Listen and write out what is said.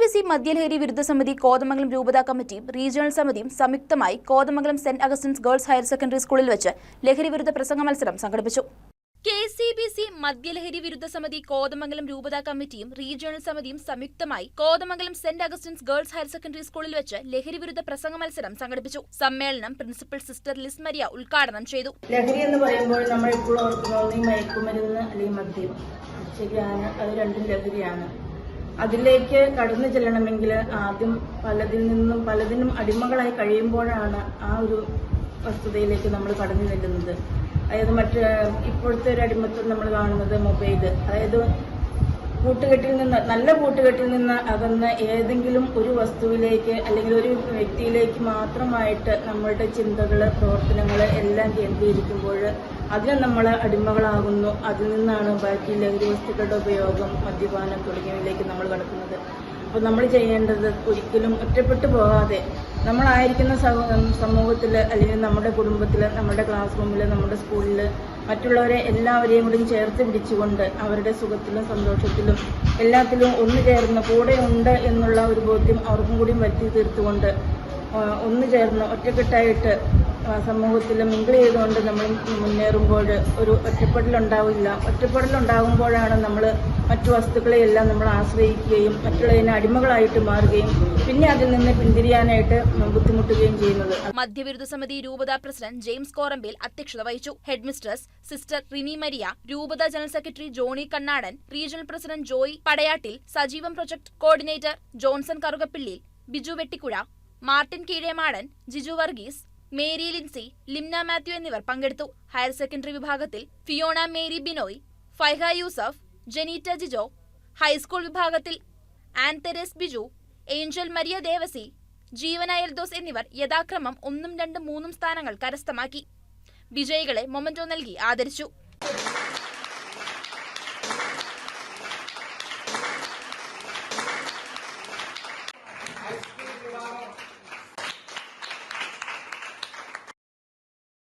B C മദ്യലഹരി വിരുദ്ധ സമിതി കോതമംഗലം രൂപതാ കമ്മിറ്റിയും റീജിയണൽ സമിതിയും സംയുക്തമായി Kothamangalam saint Augustine's Girls Higher Secondary സ്കൂളിൽ വെച്ച് ലഹരി വിരുദ്ധ പ്രസംഗ മത്സരം സംഘടിപ്പിച്ചു. കെ സി ബി സി മദ്യലഹരി വിരുദ്ധ സമിതി കോതമംഗലം രൂപതാ കമ്മിറ്റിയും റീജിയണൽ സമിതിയും സംയുക്തമായി Kothamangalam saint Augustine's Girls Higher Secondary സ്കൂളിൽ വെച്ച് ലഹരി വിരുദ്ധ പ്രസംഗ മത്സരം സംഘടിപ്പിച്ചു. സമ്മേളനം പ്രിൻസിപ്പൽ സിസ്റ്റർ ലിസ് മരിയ ഉദ്ഘാടനം ചെയ്തു. ലഹരി എന്ന് പറയുമ്പോൾ നമ്മൾ എപ്പോഴും ഓർക്കുന്നത് മയക്കുമരുന്ന് അല്ലെങ്കിൽ മദ്യം. ശരിയാണ് അത് രണ്ടും ലഹരിയാണ്. അതിലേക്ക് കടന്നു ചെല്ലണമെങ്കിൽ ആദ്യം പലതിൽ നിന്നും പലതിനും അടിമകളായി കഴിയുമ്പോഴാണ് ആ ഒരു വസ്തുതയിലേക്ക് നമ്മൾ കടന്നു ചെല്ലുന്നത്. അതായത് മറ്റ് ഇപ്പോഴത്തെ ഒരു അടിമത്വം നമ്മൾ കാണുന്നത് മൊബൈൽ. അതായത് കൂട്ടുകെട്ടിൽ നിന്ന് നല്ല കൂട്ടുകെട്ടിൽ നിന്ന് അകന്ന് ഏതെങ്കിലും ഒരു വസ്തുവിലേക്ക് അല്ലെങ്കിൽ ഒരു വ്യക്തിയിലേക്ക് മാത്രമായിട്ട് നമ്മളുടെ ചിന്തകൾ പ്രവർത്തനങ്ങൾ എല്ലാം കേന്ദ്രീകരിക്കുമ്പോൾ അതിന് നമ്മൾ അടിമകളാകുന്നു. അതിൽ നിന്നാണ് ബാക്കി ലഹരി വസ്തുക്കളുടെ ഉപയോഗം മദ്യപാനം തുടങ്ങിയവയിലേക്ക് നമ്മൾ കടക്കുന്നത്. അപ്പോൾ നമ്മൾ ചെയ്യേണ്ടത് ഒരിക്കലും ഒറ്റപ്പെട്ടു പോകാതെ നമ്മളായിരിക്കുന്ന സമൂഹത്തിൽ അല്ലെങ്കിൽ നമ്മുടെ കുടുംബത്തിൽ നമ്മുടെ ക്ലാസ് റൂമിൽ നമ്മുടെ സ്കൂളിൽ മറ്റുള്ളവരെ എല്ലാവരെയും കൂടി ചേർത്ത് പിടിച്ചുകൊണ്ട് അവരുടെ സുഖത്തിലും സന്തോഷത്തിലും എല്ലാത്തിലും ഒന്നു ചേർന്ന് കൂടെ ഉണ്ട് എന്നുള്ള ഒരു ബോധ്യം അവർക്കും കൂടി വരുത്തി തീർത്തുകൊണ്ട് ഒന്നു ചേർന്ന് ഒറ്റക്കെട്ടായിട്ട് സമൂഹത്തിൽ മിങ്കിൾ ചെയ്തുകൊണ്ട് നമ്മൾ മുന്നേറുമ്പോൾ ഒരു ഒറ്റപ്പെടലുണ്ടാവില്ല. ഒറ്റപ്പെടലുണ്ടാകുമ്പോഴാണ് നമ്മൾ മറ്റു വസ്തുക്കളെയെല്ലാം നമ്മൾ ആശ്രയിക്കുകയും മറ്റുള്ളതിന് അടിമകളായിട്ട് മാറുകയും പിന്നെ അതിൽ നിന്ന് പിന്തിരിയാനായിട്ട് ബുദ്ധിമുട്ടുകയും ചെയ്യുന്നത്. മധ്യവിരുദ്ധ സമിതി രൂപത പ്രസിഡന്റ് ജെയിംസ് കോറമ്പിൽ അധ്യക്ഷത വഹിച്ചു. Head mistress sister Rini Maria രൂപത general secretary Johny Kannadan regional president Joy Padayattil Sajeevam project coordinator Johnson Karukappilly Biju Vettikuzha Martin Keezhemadan Jiju Varghese Mary Lincy Limna Mathew എന്നിവർ പങ്കെടുത്തു. ഹയർ സെക്കൻഡറി വിഭാഗത്തിൽ Fiona Mary Binoy Faiha Yusuf Jeneeta Jijo high school വിഭാഗത്തിൽ Ann Therese Biju Angel Maria Devasy Jeevana Eldhose എന്നിവർ യഥാക്രമം ഒന്നും രണ്ടും മൂന്നും സ്ഥാനങ്ങൾ കരസ്ഥമാക്കി. വിജയികളെ മൊമന്റോ നൽകി ആദരിച്ചു.